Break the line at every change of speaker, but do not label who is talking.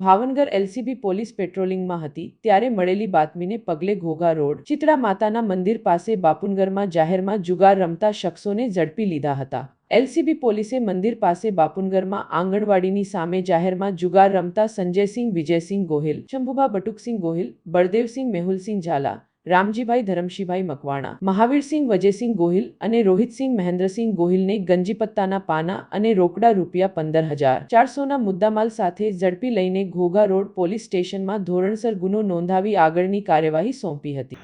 Bhavnagar LCB police પેટ્રોલિંગમાં હતી, ત્યારે મળેલી બાતમીને પગલે ઘોઘા રોડ, ચિત્રા માતાના મંદિર પાસે બાપુનગરમાં જાહેરમાં જુગાર રમતા શખ્સોને ઝડપી લીધા હતા. એલસીબી પોલીસે મંદિર પાસે બાપુનગરમાં આંગણવાડીની સામે જાહેરમાં જુગાર રમતા સંજયસિંહ, વિજયસિંહ ગોહિલ, શંભુભા બટુકસિંહ ગોહિલ, બળદેવસિંહ મેહુલસિંહ ઝાલા રામજીભાઈ, ધરમશીભાઈ મકવાણા, મહાવીરસિંહ, વજયસિંહ ગોહિલ અને રોહિતસિંહ, મહેન્દ્રસિંહ ગોહિલને ગંજીપત્તાના પાના અને રોકડા રૂપિયા પંદર હજાર. ચારસોના મુદ્દામાલ સાથે ઝડપી લઈને ઘોઘા રોડ પોલીસ સ્ટેશનમાં ધોરણસર ગુનો નોંધાવી આગળની કાર્યવાહી સોંપી હતી.